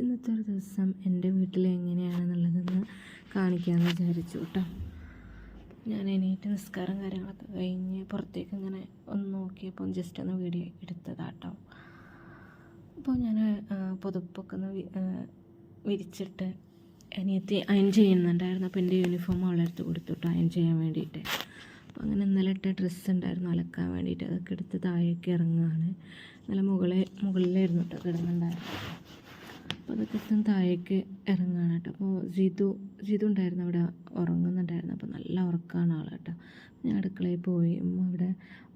ഇന്നത്തെ ഒരു ദിവസം എന്റെ വീട്ടിൽ എങ്ങനെയാണെന്നുള്ളതെന്ന് കാണിക്കാമെന്ന് വിചാരിച്ചു കേട്ടോ. ഞാൻ എണീറ്റ് നിസ്കാരം കാര്യങ്ങളൊക്കെ കഴിഞ്ഞ് പുറത്തേക്ക് ഇങ്ങനെ ഒന്ന് നോക്കിയപ്പോൾ ജസ്റ്റ് ഒന്ന് വീഡിയോ എടുത്തതാട്ടോ അപ്പോൾ ഞാൻ പുതുപ്പൊക്കെ ഒന്ന് വിരിച്ചിട്ട് അനിയത്തി അയൺ ചെയ്യുന്നുണ്ടായിരുന്നു. അപ്പോൾ എന്റെ യൂണിഫോം അവളെ അടുത്ത് കൊടുത്തുട്ടോ അയൺ ചെയ്യാൻ വേണ്ടിയിട്ട്. അപ്പോൾ അങ്ങനെ ഇന്നലെ ഇട്ട ഡ്രസ്സ് ഉണ്ടായിരുന്നു അലക്കാൻ വേണ്ടിയിട്ട്. അതൊക്കെ എടുത്ത് താഴേക്ക് ഇറങ്ങുകയാണ് ഇന്നലെ മുകളിൽ മുകളിലായിരുന്നു കേട്ടോ കിടന്നുണ്ടായിരുന്നു അപ്പോൾ അതൊക്കെ എത്തും താഴേക്ക് ഇറങ്ങുകയാണ് കേട്ടോ. അപ്പോൾ ജിതു ജിതു ഉണ്ടായിരുന്നു അവിടെ ഉറങ്ങുന്നുണ്ടായിരുന്നു. അപ്പോൾ നല്ല ഉറക്കമാണ് ആൾ കേട്ടോ. ഞാൻ അടുക്കളയിൽ പോയി. അവിടെ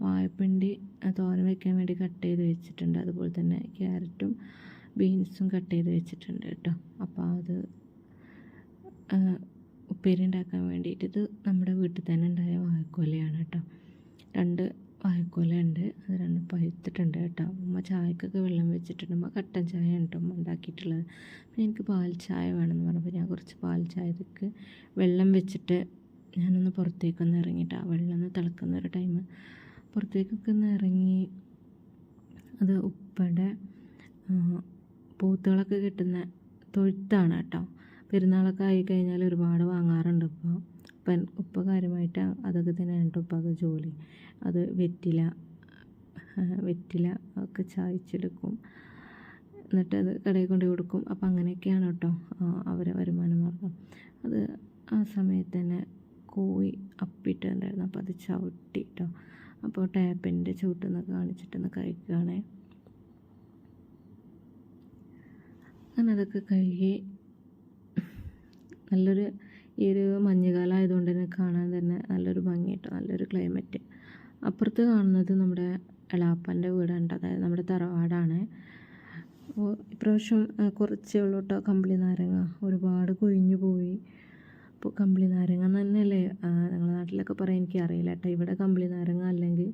വാഴപ്പിണ്ടി തോരൻ വെക്കാൻ വേണ്ടി കട്ട് ചെയ്ത് വെച്ചിട്ടുണ്ട്. അതുപോലെ തന്നെ ക്യാരറ്റും ബീൻസും കട്ട് ചെയ്ത് വെച്ചിട്ടുണ്ട് കേട്ടോ. അപ്പോൾ അത് ഉപ്പേരി ഉണ്ടാക്കാൻ വേണ്ടിയിട്ട് ഇത് നമ്മുടെ വീട്ടിൽ തന്നെ ഉണ്ടായ വാഴക്കൊലയാണ് കേട്ടോ. രണ്ട് വാഴക്കൊല ഉണ്ട് അത് രണ്ട് പഴുത്തിട്ടുണ്ട് കേട്ടോ. ഉമ്മ ചായക്കൊക്കെ വെള്ളം വെച്ചിട്ടുണ്ട്. ഉമ്മ കട്ടൻ ചായ കേട്ടോ ഉമ്മ ഉണ്ടാക്കിയിട്ടുള്ളത്. പിന്നെ എനിക്ക് പാൽ ചായ വേണമെന്ന് പറഞ്ഞപ്പോൾ ഞാൻ കുറച്ച് പാൽ ചായക്ക് വെള്ളം വെച്ചിട്ട് ഞാനൊന്ന് പുറത്തേക്കൊന്ന് ഇറങ്ങിയിട്ട് ആ വെള്ളം ഒന്ന് തിളക്കുന്ന ഒരു ടൈം പുറത്തേക്കൊക്കെ ഒന്ന് ഇറങ്ങി അത് ഉപ്പയുടെ പോത്തുകളൊക്കെ കിട്ടുന്ന തൊഴുത്താണ് കേട്ടോ. പെരുന്നാളൊക്കെ ആയി കഴിഞ്ഞാൽ ഒരുപാട് വാങ്ങാറുണ്ട് ഇപ്പോൾ അപ്പം ഉപ്പ അതൊക്കെ തന്നെയാണ് കേട്ടോ ഉപ്പാക്ക് ജോലി. അത് വെറ്റില വെറ്റില ഒക്കെ ചായച്ചെടുക്കും. എന്നിട്ട് അത് കടയിൽ കൊണ്ട് കൊടുക്കും. അപ്പം അങ്ങനെയൊക്കെയാണ് കേട്ടോ അവരെ വരുമാന മാർഗം. അത് ആ സമയത്ത് തന്നെ കോഴി അപ്പിട്ടുണ്ടായിരുന്നു അപ്പോൾ അത് ചവിട്ടി കേട്ടോ അപ്പോൾ ടാപ്പിന്റെ ചവിട്ടുന്ന കാണിച്ചിട്ടൊന്ന് കഴിക്കുകയാണേ. അങ്ങനെ അതൊക്കെ കഴുകി നല്ലൊരു ഈ ഒരു മഞ്ഞുകാലം ആയതുകൊണ്ട് തന്നെ കാണാൻ തന്നെ നല്ലൊരു ഭംഗി കേട്ടോ നല്ലൊരു ക്ലൈമറ്റ്. അപ്പുറത്ത് കാണുന്നത് നമ്മുടെ എളാപ്പന്റെ വീടുണ്ട്. അതായത് നമ്മുടെ തറവാടാണ്. ഇപ്രാവശ്യം കുറച്ചേ ഉള്ളൂ കേട്ടോ കമ്പിളി നാരങ്ങ ഒരുപാട് കൊഴിഞ്ഞു പോയി. അപ്പോൾ കമ്പിളി നാരങ്ങ തന്നെയല്ലേ ആ, നിങ്ങളുടെ നാട്ടിലൊക്കെ പറയാൻ എനിക്ക് അറിയില്ല കേട്ടോ ഇവിടെ കമ്പിളി നാരങ്ങ അല്ലെങ്കിൽ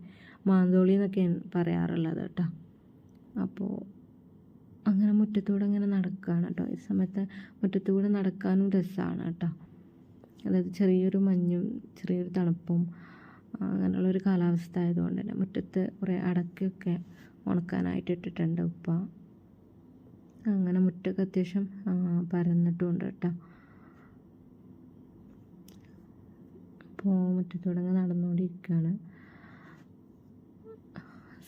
മാന്തോളി എന്നൊക്കെയാണ് പറയാറുള്ളത് കേട്ടോ അപ്പോൾ അങ്ങനെ മുറ്റത്തൂടെ അങ്ങനെ നടക്കുകയാണ് കേട്ടോ ഈ സമയത്ത് മുറ്റത്തൂടെ നടക്കാനും രസമാണ് കേട്ടോ അതായത് ചെറിയൊരു മഞ്ഞും ചെറിയൊരു തണുപ്പും അങ്ങനെയുള്ളൊരു കാലാവസ്ഥ ആയതുകൊണ്ട് തന്നെ മുറ്റത്ത് കുറേ അടക്കയൊക്കെ ഉണക്കാനായിട്ട് ഇട്ടിട്ടുണ്ട് ഉപ്പ. അങ്ങനെ മുറ്റൊക്കെ അത്യാവശ്യം പരന്നിട്ടുണ്ട് കേട്ടോ. അപ്പോൾ മുറ്റത്തൂടെ നടന്നുകൊണ്ടിരിക്കുകയാണ്.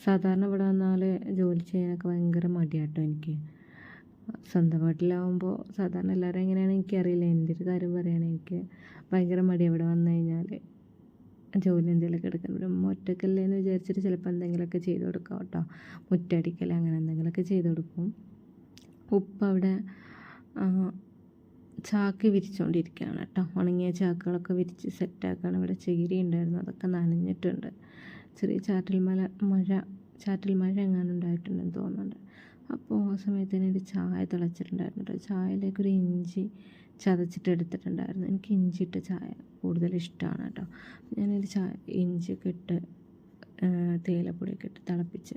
സാധാരണ ഇവിടെ വന്നാൽ ജോലി ചെയ്യാനൊക്കെ ഭയങ്കര മടിയാട്ടോ എനിക്ക്. സ്വന്തം വീട്ടിലാവുമ്പോൾ സാധാരണ എല്ലാവരും എങ്ങനെയാണ് എനിക്കറിയില്ല. എന്റെ ഒരു കാര്യം പറയുകയാണെങ്കിൽ എനിക്ക്. ഭയങ്കര മടി ഇവിടെ വന്നു കഴിഞ്ഞാൽ ജോലി എന്തെങ്കിലുമൊക്കെ എടുക്കാൻ. ഉമ്മ ഒറ്റക്കല്ലേ എന്ന് വിചാരിച്ചിട്ട് ചിലപ്പോൾ എന്തെങ്കിലുമൊക്കെ ചെയ്ത് കൊടുക്കാം കേട്ടോ. മുറ്റടിക്കൽ അങ്ങനെ എന്തെങ്കിലുമൊക്കെ ചെയ്ത് കൊടുക്കും. ഉപ്പ് അവിടെ ചാക്ക് വിരിച്ചുകൊണ്ടിരിക്കുകയാണ് കേട്ടോ. ഉണങ്ങിയ ചാക്കുകളൊക്കെ വിരിച്ച് സെറ്റാക്കുകയാണ് ഇവിടെ. ചകിരി ഉണ്ടായിരുന്നു. അതൊക്കെ നനഞ്ഞിട്ടുണ്ട്. ചെറിയ ചാറ്റൽ മല മഴ ചാറ്റൽ മഴ എങ്ങാനും ഉണ്ടായിട്ടുണ്ടെന്ന് തോന്നുന്നുണ്ട്. അപ്പോൾ ആ സമയത്ത് തന്നെ ഒരു ചായ തിളച്ചിട്ടുണ്ടായിരുന്നു കേട്ടോ ചായയിലേക്ക് ഒരു ഇഞ്ചി ചതച്ചിട്ട് എടുത്തിട്ടുണ്ടായിരുന്നു. എനിക്ക് ഇഞ്ചി ഇട്ട ചായ കൂടുതൽ ഇഷ്ടമാണ് കേട്ടോ ഞാനൊരു ചായ ഇഞ്ചിയൊക്കെ ഇട്ട് തേയിലപ്പൊടിയൊക്കെ ഇട്ട് തിളപ്പിച്ച്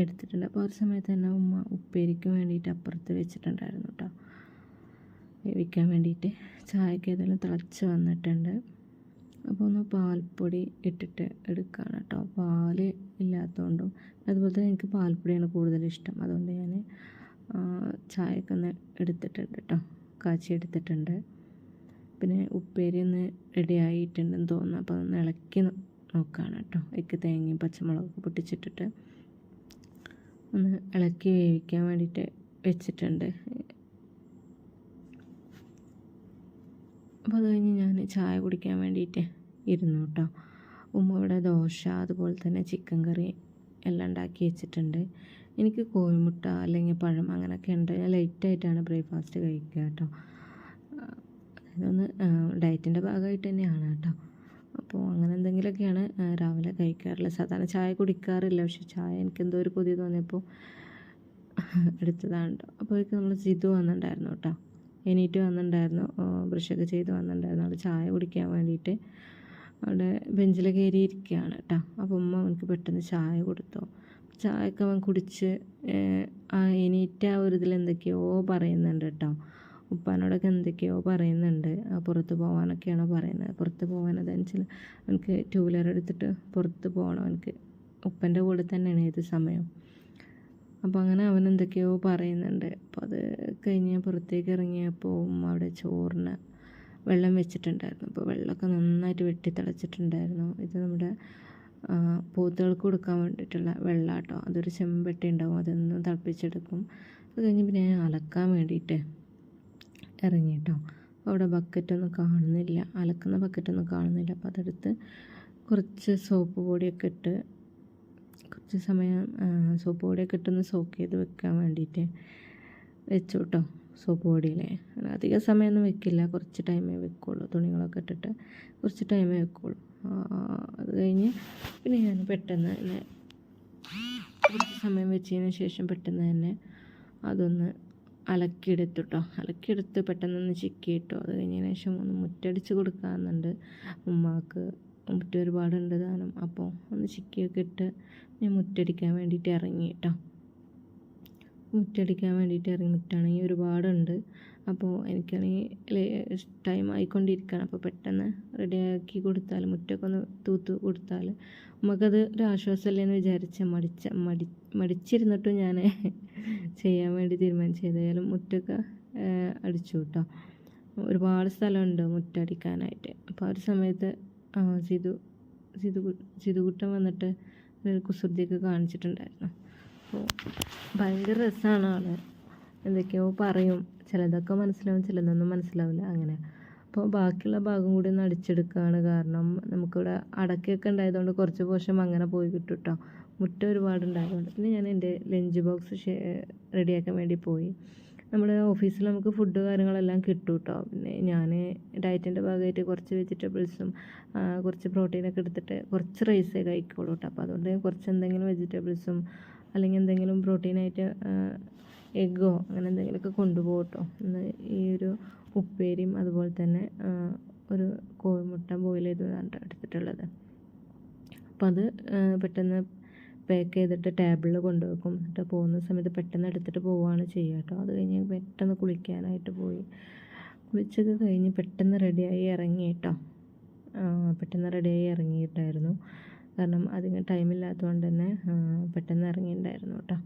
എടുത്തിട്ടുണ്ട്. അപ്പോൾ ആ ഒരു സമയത്ത് തന്നെ ഉമ്മ ഉപ്പേരിക്ക് വേണ്ടിയിട്ട് അപ്പുറത്ത് വെച്ചിട്ടുണ്ടായിരുന്നു കേട്ടോ വേവിക്കാൻ വേണ്ടിയിട്ട് ചായക്ക് ഏതെങ്കിലും തിളച്ച് വന്നിട്ടുണ്ട്. അപ്പോൾ ഒന്ന് പാൽപ്പൊടി ഇട്ടിട്ട് എടുക്കുകയാണ് കേട്ടോ. പാൽ ഇല്ലാത്തതുകൊണ്ടും അതുപോലെ തന്നെ എനിക്ക് പാൽപ്പൊടിയാണ് കൂടുതൽ ഇഷ്ടം. അതുകൊണ്ട് ഞാൻ ചായയൊക്കെ ഒന്ന് എടുത്തിട്ടുണ്ട് കേട്ടോ. കാച്ചി എടുത്തിട്ടുണ്ട്. പിന്നെ ഉപ്പേരി ഒന്ന് റെഡി ആയിട്ടുണ്ടെന്ന് തോന്നുന്നു. അപ്പോൾ ഒന്ന് ഇളക്കി നോക്കുകയാണ് കേട്ടോ. എനിക്ക് തേങ്ങയും പച്ചമുളകൊക്കെ പൊട്ടിച്ചിട്ടിട്ട് ഒന്ന് ഇളക്കി വേവിക്കാൻ വേണ്ടിയിട്ട് വെച്ചിട്ടുണ്ട്. അപ്പോൾ അത് കഴിഞ്ഞ് ഞാൻ ചായ കുടിക്കാൻ വേണ്ടിയിട്ട് ഇരുന്നു കേട്ടോ. ഉമ്മ ഇവിടെ ദോശ അതുപോലെ തന്നെ ചിക്കൻ കറി എല്ലാം ഉണ്ടാക്കി വെച്ചിട്ടുണ്ട്. എനിക്ക് കോഴിമുട്ട അല്ലെങ്കിൽ പഴം അങ്ങനെയൊക്കെ ഉണ്ട്. ഞാൻ ലൈറ്റായിട്ടാണ് ബ്രേക്ക്ഫാസ്റ്റ് കഴിക്കുക കേട്ടോ. ഇതൊന്ന് ഡയറ്റിന്റെ ഭാഗമായിട്ട് തന്നെയാണ് കേട്ടോ. അപ്പോൾ അങ്ങനെ എന്തെങ്കിലുമൊക്കെയാണ് രാവിലെ കഴിക്കാറുള്ളത്. സാധാരണ ചായ കുടിക്കാറില്ല. പക്ഷെ ചായ എനിക്ക് എന്തോ ഒരു കൊതി തോന്നിയപ്പോൾ എടുത്തതാണ് കേട്ടോ. അപ്പോഴേക്കും നമ്മൾ ജിതു വന്നിട്ടുണ്ടായിരുന്നു കേട്ടോ. എണീറ്റ് വന്നിട്ടുണ്ടായിരുന്നു. ബ്രഷൊക്കെ ചെയ്ത് വന്നിട്ടുണ്ടായിരുന്നു. അവിടെ ചായ കുടിക്കാൻ വേണ്ടിയിട്ട് അവിടെ ബെഞ്ചിൽ കയറി ഇരിക്കുകയാണ് കേട്ടോ അപ്പോൾ ഉമ്മ അവനക്ക് പെട്ടെന്ന് ചായ കൊടുത്തു. ചായയൊക്കെ അവൻ കുടിച്ച് ആ എണീറ്റ ആ ഒരു ഇതിൽ എന്തൊക്കെയോ പറയുന്നുണ്ട് കേട്ടോ ഉപ്പാനോടൊക്കെ എന്തൊക്കെയോ പറയുന്നുണ്ട്. പുറത്ത് പോകാനൊക്കെയാണോ പറയുന്നത്. പുറത്ത് പോകാൻ അതെന്നുവെച്ചാൽ അവനക്ക് ടൂ വീലർ എടുത്തിട്ട് പുറത്ത് പോകണം അവനക്ക് ഉപ്പന്റെ കൂടെ തന്നെയാണ് ഏത് സമയം. അപ്പോൾ അങ്ങനെ അവൻ എന്തൊക്കെയോ പറയുന്നുണ്ട്. അപ്പോൾ അത് കഴിഞ്ഞ് പുറത്തേക്ക് ഇറങ്ങിയപ്പോൾ അവിടെ ചോറിന് വെള്ളം വെച്ചിട്ടുണ്ടായിരുന്നു. അപ്പോൾ വെള്ളമൊക്കെ നന്നായിട്ട് വെട്ടി തിളച്ചിട്ടുണ്ടായിരുന്നു. ഇത് നമ്മുടെ പോത്തുകൾക്ക് കൊടുക്കാൻ വേണ്ടിയിട്ടുള്ള വെള്ളം കേട്ടോ അതൊരു ചെമ്പട്ടി ഉണ്ടാവും. അതൊന്ന് തിളപ്പിച്ചെടുക്കും. അത് കഴിഞ്ഞ് പിന്നെ അലക്കാൻ വേണ്ടിയിട്ട് ഇറങ്ങിയിട്ടോ അവിടെ ബക്കറ്റൊന്നും കാണുന്നില്ല. അലക്കുന്ന ബക്കറ്റൊന്നും കാണുന്നില്ല. അപ്പോൾ അതെടുത്ത് കുറച്ച് സോപ്പ് പൊടിയൊക്കെ ഇട്ട് കുറച്ച് സമയം സോപ്പ് പൊടിയൊക്കെ ഇട്ടൊന്ന് സോക്ക് ചെയ്ത് വെക്കാൻ വേണ്ടിയിട്ട് വെച്ചു കേട്ടോ സോപ്പ് പൊടിയിൽ അധിക സമയമൊന്നും വെക്കില്ല കുറച്ച് ടൈമേ വെക്കുള്ളൂ തുണികളൊക്കെ ഇട്ടിട്ട് കുറച്ച് ടൈമേ വെക്കുള്ളൂ. അത് കഴിഞ്ഞ് പിന്നെ ഞാൻ പെട്ടെന്ന് തന്നെ കുറച്ച് സമയം വെച്ചതിന് ശേഷം പെട്ടെന്ന് തന്നെ അതൊന്ന് അലക്കിയെടുത്തു കേട്ടോ അലക്കിയെടുത്ത് പെട്ടെന്നൊന്ന് ചിക്കിയിട്ടു. അത് കഴിഞ്ഞതിന് ശേഷം ഒന്ന് മുറ്റടിച്ച് കൊടുക്കാമെന്നുണ്ട് ഉമ്മാക്ക്. മുറ്റം ഒരുപാടുണ്ട് താനും. അപ്പോൾ ഒന്ന് ചിക്കിയൊക്കെ ഇട്ട് ഞാൻ മുറ്റടിക്കാൻ വേണ്ടിയിട്ട് ഇറങ്ങി കേട്ടോ. മുറ്റടിക്കാൻ വേണ്ടിയിട്ട് ഇറങ്ങി മുറ്റാണെങ്കിൽ ഒരുപാടുണ്ട്. അപ്പോൾ എനിക്കാണെങ്കിൽ ടൈം ആയിക്കൊണ്ടിരിക്കുകയാണ്. അപ്പോൾ പെട്ടെന്ന് റെഡി ആക്കി കൊടുത്താൽ മുറ്റൊക്കെ ഒന്ന് തൂത്ത് കൊടുത്താൽ നമുക്കത് ഒരു ആശ്വാസമല്ലേ എന്ന് വിചാരിച്ച് മടിച്ച മടി മടിച്ചിരുന്നിട്ടും ഞാൻ ചെയ്യാൻ വേണ്ടി തീരുമാനിച്ചു ഏതായാലും മുറ്റൊക്കെ അടിച്ചു കേട്ടോ. ഒരുപാട് സ്ഥലമുണ്ട് മുറ്റടിക്കാനായിട്ട്. അപ്പോൾ ആ ഒരു സമയത്ത് ആ, സിതു സിതു സിതുകുട്ടൻ വന്നിട്ട് കുസൃതിയൊക്കെ കാണിച്ചിട്ടുണ്ടായിരുന്നു. അപ്പോൾ ഭയങ്കര രസമാണ് ആൾ. എന്തൊക്കെയോ പറയും. ചിലതൊക്കെ മനസ്സിലാവും ചിലതൊന്നും മനസ്സിലാവില്ല അങ്ങനെ. അപ്പോൾ ബാക്കിയുള്ള ഭാഗം കൂടി ഒന്ന് അടിച്ചെടുക്കുകയാണ് കാരണം നമുക്കിവിടെ അടക്കയൊക്കെ ഉണ്ടായതുകൊണ്ട് കുറച്ച് പോഷം അങ്ങനെ പോയി കിട്ടും കേട്ടോ മുട്ട ഒരുപാട് ഉണ്ടായതുകൊണ്ട്. പിന്നെ ഞാൻ എന്റെ ലഞ്ച് ബോക്സ് റെഡിയാക്കാൻ വേണ്ടി പോയി. നമ്മുടെ ഓഫീസിൽ നമുക്ക് ഫുഡ് കാര്യങ്ങളെല്ലാം കിട്ടും കേട്ടോ പിന്നെ ഞാൻ ഡയറ്റിന്റെ ഭാഗമായിട്ട് കുറച്ച് വെജിറ്റബിൾസും കുറച്ച് പ്രോട്ടീനൊക്കെ എടുത്തിട്ട് കുറച്ച് റൈസേ കഴിക്കുള്ളൂ കേട്ടോ അപ്പോൾ അതുകൊണ്ട് കുറച്ച് എന്തെങ്കിലും വെജിറ്റബിൾസും അല്ലെങ്കിൽ എന്തെങ്കിലും പ്രോട്ടീനായിട്ട് എഗ്ഗോ അങ്ങനെ എന്തെങ്കിലുമൊക്കെ കൊണ്ടുപോകും കേട്ടോ ഈ ഒരു ഉപ്പേരിയും അതുപോലെ തന്നെ ഒരു കോഴിമുട്ട ബോയിൽ ചെയ്തതാണ് ട്ടോ എടുത്തിട്ടുള്ളത്. അപ്പോൾ അത് പെട്ടെന്ന് പാക്ക് ചെയ്തിട്ട് ടേബിളിൽ കൊണ്ടുവെക്കും. എന്നിട്ട് പോകുന്ന സമയത്ത് പെട്ടെന്ന് എടുത്തിട്ട് പോവുകയാണ് ചെയ്യുക കേട്ടോ. അത് കഴിഞ്ഞ് പെട്ടെന്ന് കുളിക്കാനായിട്ട് പോയി. കുളിച്ചൊക്കെ കഴിഞ്ഞ് പെട്ടെന്ന് റെഡിയായി ഇറങ്ങി കേട്ടോ. പെട്ടെന്ന് റെഡിയായി ഇറങ്ങിയിട്ടായിരുന്നു. കാരണം അധികം ടൈമില്ലാത്തതുകൊണ്ട് തന്നെ പെട്ടെന്ന് ഇറങ്ങിയിട്ടുണ്ടായിരുന്നു കേട്ടോ.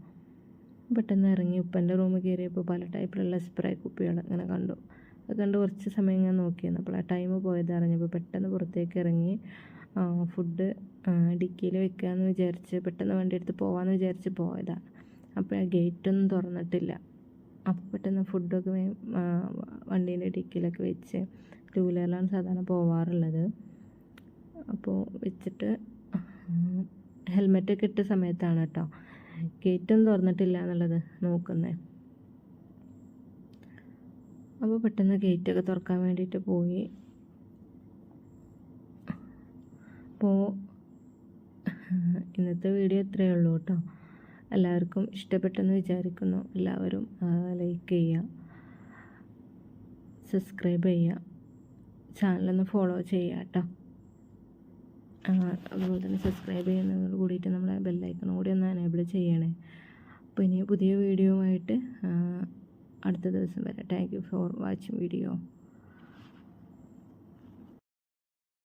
പെട്ടെന്ന് ഇറങ്ങി ഉപ്പന്റെ റൂമിൽ കയറിയപ്പോൾ പല ടൈപ്പിലുള്ള സ്പ്രേ കുപ്പികൾ അങ്ങനെ കണ്ടു. അത് കണ്ട് കുറച്ച് സമയം ഞാൻ നോക്കിയിരുന്നു. അപ്പോൾ ആ ടൈം പോയത് അറിഞ്ഞപ്പോൾ പെട്ടെന്ന് പുറത്തേക്ക് ഇറങ്ങി ഫുഡ് ഡിക്കിയിൽ വെക്കാമെന്ന് വിചാരിച്ച് പെട്ടെന്ന് വണ്ടി എടുത്ത് പോകാമെന്ന് വിചാരിച്ച് പോയതാണ് അപ്പോൾ ആ ഗേറ്റൊന്നും തുറന്നിട്ടില്ല. അപ്പോൾ പെട്ടെന്ന് ഫുഡൊക്കെ വണ്ടീന്റെ ഡിക്കിയിലൊക്കെ വെച്ച് ടൂ വീലറിലാണ് സാധാരണ പോവാറുള്ളത്. അപ്പോൾ വെച്ചിട്ട് ഹെൽമെറ്റൊക്കെ ഇട്ട സമയത്താണ് കേട്ടോ. ഗേറ്റൊന്നും തുറന്നിട്ടില്ല എന്നുള്ളത് നോക്കുന്നത് അപ്പോൾ പെട്ടെന്ന് ഗേറ്റൊക്കെ തുറക്കാൻ വേണ്ടിയിട്ട് പോയി. അപ്പോൾ ഇന്നത്തെ വീഡിയോ ഇത്രയേ ഉള്ളൂ കേട്ടോ. എല്ലാവർക്കും ഇഷ്ടപ്പെട്ടെന്ന് വിചാരിക്കുന്നു. എല്ലാവരും ലൈക്ക് ചെയ്യുക സബ്സ്ക്രൈബ് ചെയ്യുക ചാനലൊന്ന് ഫോളോ ചെയ്യുക കേട്ടോ. അതുപോലെ തന്നെ സബ്സ്ക്രൈബ് ചെയ്യുന്നതോട് കൂടിയിട്ട് നമ്മളെ ബെല്ലൈക്കണും കൂടി ഒന്ന് എനേബിൾ ചെയ്യണേ. അപ്പോൾ ഇനി പുതിയ വീഡിയോ ആയിട്ട് അടുത്ത ദിവസം വരാം. Thank you for watching video